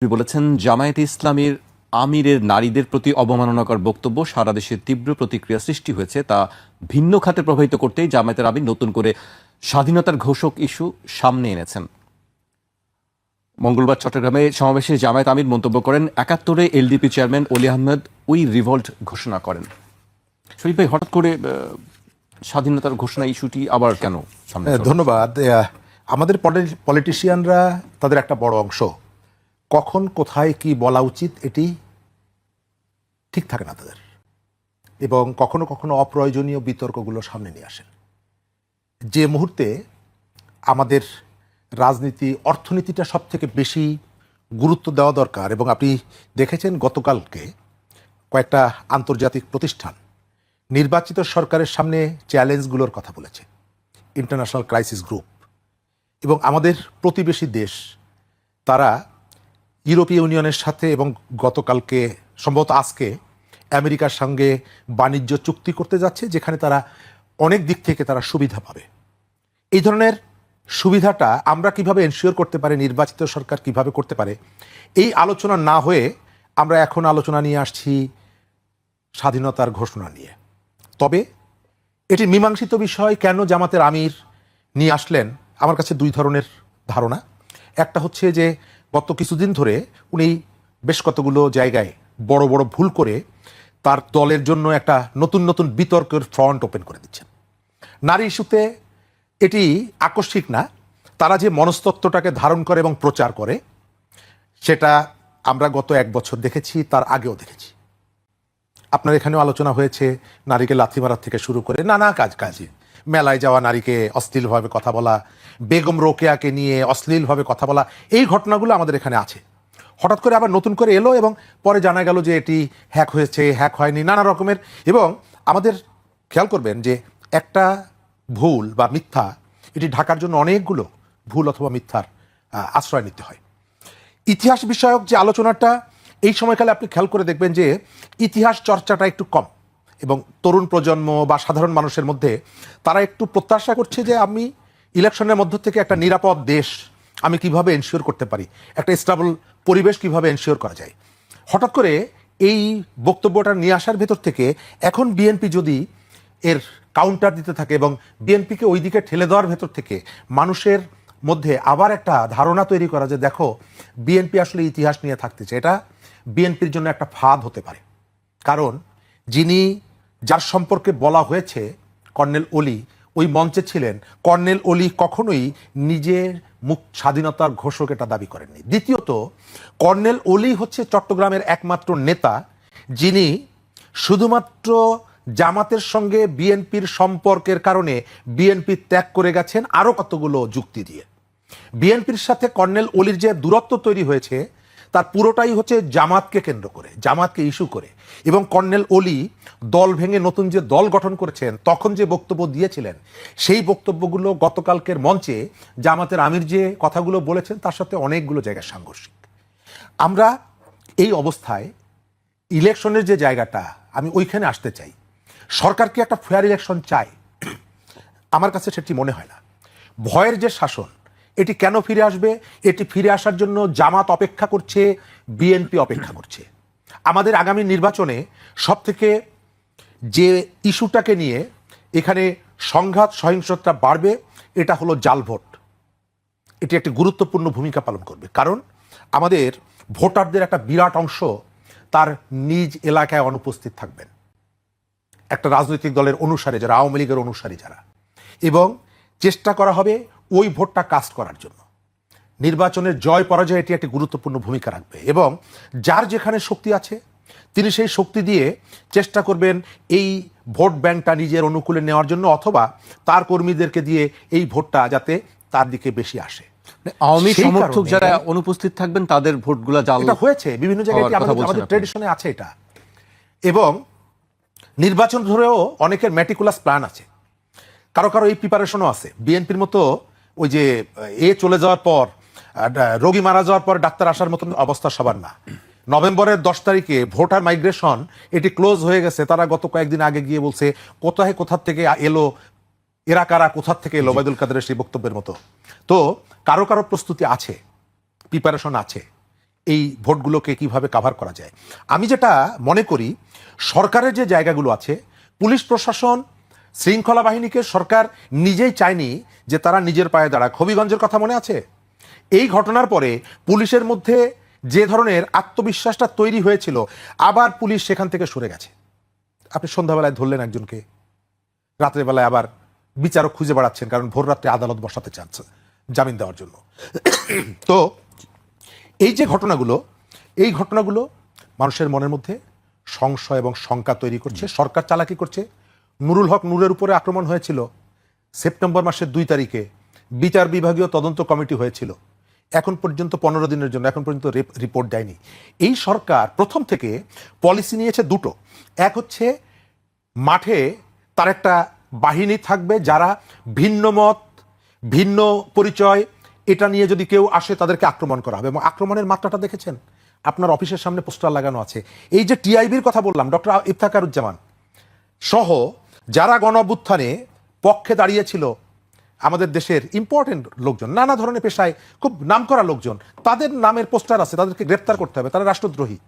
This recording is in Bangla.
তিনি বলেছেন, জামায়াতে ইসলামীর আমিরের নারীদের প্রতি অবমাননাকর বক্তব্য সারা দেশে তীব্র প্রতিক্রিয়া সৃষ্টি হয়েছে, তা ভিন্ন খাতে প্রভাবিত করতেই জামায়াতের আমির নতুন করে স্বাধীনতার ঘোষক ইস্যু সামনে এনেছেন। মঙ্গলবার চট্টগ্রামে সমাবেশে জামায়াত আমির মন্তব্য করেন, একাত্তরে LDP chairman Oli Ahmed we revolt ঘোষণা করেন। শরীফ ভাই, হঠাৎ করে স্বাধীনতার ঘোষণা ইস্যুটি আবার কেন ধন্যবাদ। আমাদের পলিটিশিয়ানরা তাদের একটা বড় অংশ। কখন, কোথায়, কি বলা উচিত, এটি ঠিক থাকে না তাদের। এবং কখনো কখনো অপ্রয়োজনীয় বিতর্কগুলো সামনে নিয়ে আসেন। যে মুহূর্তে আমাদের রাজনীতি, অর্থনীতিটা সব থেকে বেশি গুরুত্ব দেওয়া দরকার, এবং আপনি দেখেছেন গতকালকে কয়েকটা আন্তর্জাতিক প্রতিষ্ঠান নির্বাচিত সরকারের সামনে চ্যালেঞ্জগুলোর কথা বলেছে, ইন্টারন্যাশনাল ক্রাইসিস গ্রুপ। এবং আমাদের প্রতিবেশী দেশ, তারা ইউরোপীয় ইউনিয়নের সাথে এবং গতকালকে, সম্ভবত আজকে, আমেরিকার সঙ্গে বাণিজ্য চুক্তি করতে যাচ্ছে, যেখানে তারা অনেক দিক থেকে তারা সুবিধা পাবে। এই ধরনের সুবিধাটা আমরা কীভাবে এনশিওর করতে পারি, নির্বাচিত সরকার কীভাবে করতে পারে, এই আলোচনা না হয়ে আমরা এখন আলোচনা নিয়ে আসছি স্বাধীনতার ঘোষণা নিয়ে। তবে এটি মীমাংসিত বিষয়, কেন জামাতের আমির নিয়ে আসলেন, আমার কাছে দুই ধরনের ধারণা। একটা হচ্ছে যে গত কিছুদিন ধরে উনি বেশ কতগুলো জায়গায় বড় বড় ভুল করে তার দলের জন্য একটা নতুন নতুন বিতর্কের ফ্রন্ট ওপেন করে দিচ্ছেন। নারী ইস্যুতে এটি আকস্মিক না, তারা যে মনস্তত্ত্বটাকে ধারণ করে এবং প্রচার করে, সেটা আমরা গত এক বছর দেখেছি, তার আগেও দেখেছি। আপনার এখানেও আলোচনা হয়েছে, নারীকে লাথি মারার থেকে শুরু করে নানা কাজ কাজে মেলায় যাওয়া নারীকে অশ্লীলভাবে কথা বলা, বেগম রোকেয়াকে নিয়ে অশ্লীলভাবে কথা বলা, এই ঘটনাগুলো আমাদের এখানে আছে। হঠাৎ করে আবার নতুন করে এলো এবং পরে জানা গেল যে এটি হ্যাক হয়েছে, হ্যাক হয়নি, নানা রকমের এবং আমাদের খেয়াল করবেন যে একটা ভুল বা মিথ্যা, এটি ঢাকার জন্য অনেকগুলো ভুল অথবা মিথ্যার আশ্রয় নিতে হয়। ইতিহাস বিষয়ক যে আলোচনাটা, এই সময়কালে আপনি খেয়াল করে দেখবেন যে ইতিহাস চর্চাটা একটু কম। এবং তরুণ প্রজন্ম বা সাধারণ মানুষের মধ্যে তারা একটু প্রত্যাশা করছে যে আমি ইলেকশনের মধ্য থেকে একটা নিরাপদ দেশ আমি কীভাবে এনশিওর করতে পারি? একটা স্টেবল পরিবেশ কীভাবে এনশিওর করা যায়? হঠাৎ করে এই বক্তব্যটা নিয়ে আসার ভেতর থেকে এখন বিএনপি যদি এর কাউন্টার দিতে থাকে এবং বিএনপিকে ওই দিকে ঠেলে দেওয়ার ভেতর থেকে মানুষের মধ্যে আবার একটা ধারণা তৈরি করা যে দেখো বিএনপি আসলে ইতিহাস নিয়ে থাকতেছে। এটা বিএনপির জন্য একটা ফাঁদ হতে পারে। কারণ যিনি যার সম্পর্কে বলা হয়েছে কর্নেল অলি ওই মঞ্চে ছিলেন। কর্নেল অলি কখনোই নিজের মুখ স্বাধীনতার ঘোষক এটা দাবি করেননি। দ্বিতীয়ত, কর্নেল অলি হচ্ছে চট্টগ্রামের একমাত্র নেতা, যিনি শুধুমাত্র জামাতের সঙ্গে বিএনপির সম্পর্কের কারণে বিএনপি ত্যাগ করে গেছেন আরও কতগুলো যুক্তি দিয়ে। বিএনপির সাথে কর্নেল অলির যে দূরত্ব তৈরি হয়েছে তার পুরোটাই হচ্ছে জামাতকে কেন্দ্র করে, জামাতকে ইস্যু করে। এবং কর্নেল অলি দল ভেঙে নতুন যে দল গঠন করেছেন, তখন যে বক্তব্য দিয়েছিলেন, সেই বক্তব্যগুলো গতকালকের মঞ্চে জামাতের আমির যে কথাগুলো বলেছেন, তার সাথে অনেকগুলো জায়গায় সাংঘর্ষিক। আমরা এই অবস্থায় ইলেকশনের যে জায়গাটা, আমি ওইখানে আসতে চাই। সরকার কি একটা ফেয়ার ইলেকশন চায় আমার কাছে সেটি মনে হয় না। ভয়ের যে শাসন এটি কেন ফিরে আসবে? এটি ফিরে আসার জন্য জামাত অপেক্ষা করছে, বিএনপি অপেক্ষা করছে। আমাদের আগামী নির্বাচনে সব থেকে যে ইস্যুটাকে নিয়ে এখানে সংঘাত, সহিংসতা বাড়বে, এটা হলো জাল ভোট। এটি একটি গুরুত্বপূর্ণ ভূমিকা পালন করবে। কারণ আমাদের ভোটারদের একটা বিরাট অংশ তার নিজ এলাকায় অনুপস্থিত থাকবেন। একটা রাজনৈতিক দলের অনুসারে যারা, আওয়ামী লীগের অনুসারী যারা। এবং চেষ্টা করা হবে ওই ভোটটা কাস্ট করার জন্য। নির্বাচনের জয় পরাজয় এটি একটি গুরুত্বপূর্ণ ভূমিকা রাখবে এবং যার যেখানে শক্তি আছে তিনি সেই শক্তি দিয়ে চেষ্টা করবেন এই ভোট ব্যাংকটা নিজের অনুকূলে নেওয়ার জন্য অথবা তার কর্মীদেরকে দিয়ে এই ভোটটা যাতে তার দিকে বেশি আসে। মানে আওয়ামী সমর্থক যারা অনুপস্থিত থাকবেন তাদের ভোটগুলা জাল হয়েছে বিভিন্ন জায়গায় আমাদের। ট্রেডিশনে আছে এটা। এবং নির্বাচন ধরেও অনেকের ম্যাটিকুলাস প্ল্যান আছে। কারও কারও এই প্রিপারেশনও আছে। বিএনপির মতো ওই যে এ চলে যাওয়ার পর রোগী মারা যাওয়ার পর ডাক্তার আসার মতন অবস্থা সবার না। নভেম্বরের দশ তারিখে ভোটার মাইগ্রেশন এটি ক্লোজ হয়ে গেছে। তারা গত কয়েকদিন আগে গিয়ে বলছে কোথায় কোথার থেকে এলো এরা কারা কোথার থেকে এলো ওবায়দুল কাদেরের সেই বক্তব্যের মতো। তো কারও কারও প্রস্তুতি আছে প্রিপারেশন আছে এই ভোটগুলোকে কীভাবে কাভার করা যায়? আমি যেটা মনে করি সরকারের যে জায়গাগুলো আছে পুলিশ প্রশাসন শৃঙ্খলা বাহিনীকে সরকার নিজেই চায়নি যে তারা নিজের পায়ে দাঁড়াক। হবিগঞ্জের কথা মনে আছে? এই ঘটনার পরে পুলিশের মধ্যে যে ধরনের আত্মবিশ্বাসটা তৈরি হয়েছিল, আবার পুলিশ সেখান থেকে সরে গেছে। আপনি সন্ধ্যাবেলায় ধরলেন একজনকে। রাতের বেলায় আবার বিচারক খুঁজে বেড়াচ্ছেন, কারণ ভোর রাত্রে আদালত বসাতে চাচ্ছে জামিন দেওয়ার জন্য। তো এই যে ঘটনাগুলো, এই ঘটনাগুলো মানুষের মনের মধ্যে সংশয় এবং শঙ্কা তৈরি করছে, সরকার চালাকি করছে নুরুল হক নূরের উপরে আক্রমণ হয়েছিল সেপ্টেম্বর মাসের দুই তারিখে। বিচার বিভাগীয় তদন্ত কমিটি হয়েছিল। এখন পর্যন্ত পনেরো দিনের জন্য, এখন পর্যন্ত রিপোর্ট দেয়নি। এই সরকার প্রথম থেকে পলিসি নিয়েছে দুটো। এক হচ্ছে মাঠে তার একটা বাহিনী থাকবে যারা ভিন্ন মত, ভিন্ন পরিচয়, এটা নিয়ে যদি কেউ আসে তাদেরকে আক্রমণ করা হবে। এবং আক্রমণের মাত্রাটা দেখেছেন? আপনার অফিসের সামনে পোস্টার লাগানো আছে। এই যে টিআইবির কথা বললাম, ডক্টর ইফতাকারুজ্জামান, সহ যারা গণঅভ্যুত্থানে পক্ষে দাঁড়িয়েছিল আমাদের দেশের ইম্পর্টেন্ট লোকজন, নানা ধরনের পেশায় খুব নামকরা লোকজন, তাদের নামের পোস্টার আছে, তাদেরকে গ্রেপ্তার করতে হবে, তারা রাষ্ট্রদ্রোহী।